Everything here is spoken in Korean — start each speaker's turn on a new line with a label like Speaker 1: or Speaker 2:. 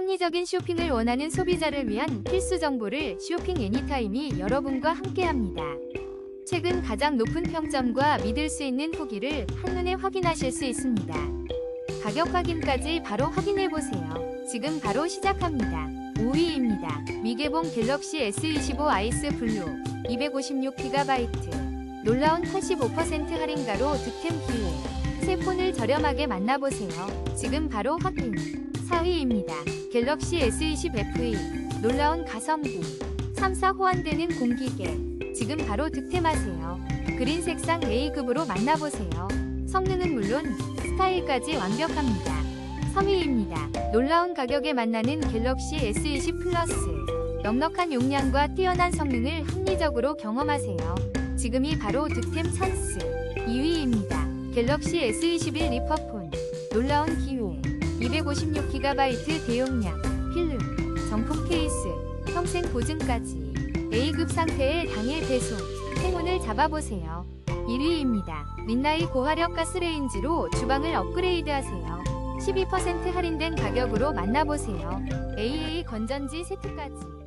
Speaker 1: 합리적인 쇼핑을 원하는 소비자를 위한 필수 정보를 쇼핑 애니타임이 여러분과 함께합니다. 최근 가장 높은 평점과 믿을 수 있는 후기를 한눈에 확인하실 수 있습니다. 가격 확인까지 바로 확인해 보세요. 지금 바로 시작합니다. 5위입니다. 미개봉 갤럭시 S25 아이스 블루 256GB 놀라운 85% 할인가로 득템 기회 새 폰을 저렴하게 만나보세요. 지금 바로 확인 4위입니다. 갤럭시 S20 FE 놀라운 가성비 3사 호환되는 공기계 지금 바로 득템하세요. 그린 색상 A급으로 만나보세요. 성능은 물론 스타일까지 완벽합니다. 3위입니다. 놀라운 가격에 만나는 갤럭시 S20 플러스. 넉넉한 용량과 뛰어난 성능을 합리적으로 경험하세요. 지금이 바로 득템 찬스. 2위입니다. 갤럭시 S21 리퍼폰. 놀라운 기회. 256GB 대용량. 필름. 정품 케이스. 평생 보증까지. A급 상태의 당일 배송. 행운을 잡아보세요. 1위입니다. 린나이 고화력 가스레인지로 주방을 업그레이드하세요. 12% 할인된 가격으로 만나보세요. AA 건전지 세트까지.